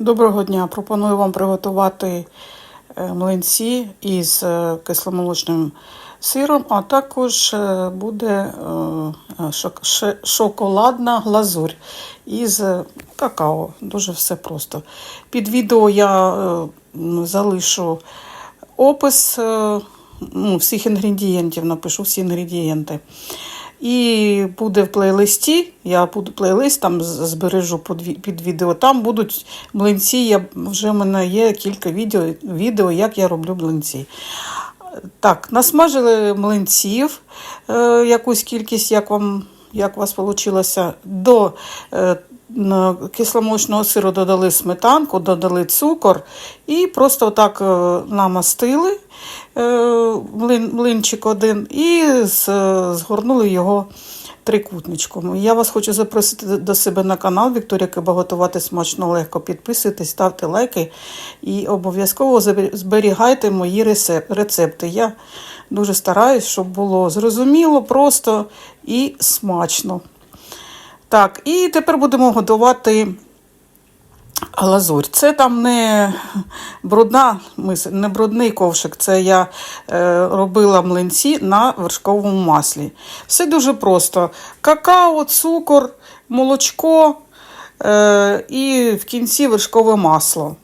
Доброго дня! Пропоную вам приготувати е, млинці із е, кисломолочним сиром, а також е, буде шоколадна глазурь із какао. Дуже все просто. Під відео я залишу опис ну, всіх інгредієнтів, напишу всі інгредієнти. І буде в плейлисті, я буду плейлист там збережу під, відео. Там будуть млинці. Я, вже в мене є кілька відео, відео, як я роблю млинці. Так, насмажили млинців, е, якусь кількість, як вам як у вас вийшло. До е, кисломолочного сиру додали сметанку, додали цукор і просто отак е, намастили е, млин, млинчик один і згорнули його трикутничком. Я вас хочу запросити до себе на канал Вікторія Киба готувати смачно легко. Підписуйтесь, ставте лайки і обов'язково зберігайте мої рецепти. Я дуже стараюсь, щоб було зрозуміло, просто і смачно. Так, і тепер будемо готувати глазурь. Це там не брудна не брудний ковшик. Це я е, робила млинці на вершковому маслі. Все дуже просто: какао, цукор, молочко е, і в кінці вершкове масло.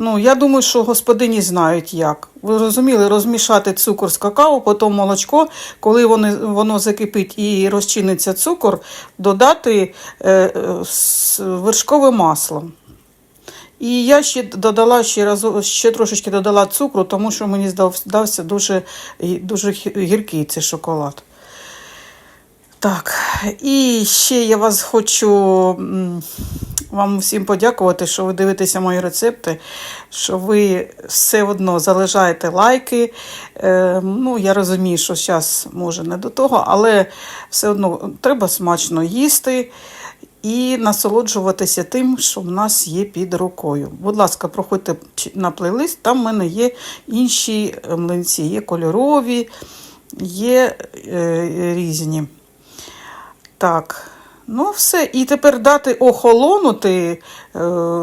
Ну, я думаю, що господині знають як. Ви розуміли, розмішати цукор з какао, потім молочко, коли вони, воно закипить і розчиниться цукор, додати е, е, вершкове масло. І я ще додала ще раз, ще трошечки додала цукру, тому що мені здав, здався дуже, дуже гіркий цей шоколад. Так, і ще я вас хочу вам всім подякувати, що ви дивитеся мої рецепти, що ви все одно залишаєте лайки. Е, ну, я розумію, що зараз може не до того, але все одно треба смачно їсти і насолоджуватися тим, що в нас є під рукою. Будь ласка, проходьте на плейлист, там в мене є інші е, млинці, є кольорові, є е, різні. Так, ну все. І тепер дати охолонути е,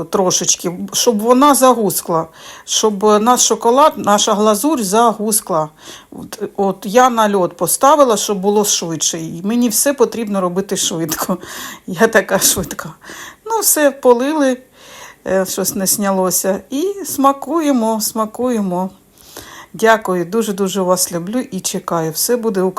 трошечки, щоб вона загускла, щоб наш шоколад, наша глазурь загускла. От, от я на льод поставила, щоб було швидше. І мені все потрібно робити швидко. Я така швидка. Ну, все, полили, е, щось не снялося. І смакуємо, смакуємо. Дякую, дуже-дуже вас люблю і чекаю. Все буде Україна.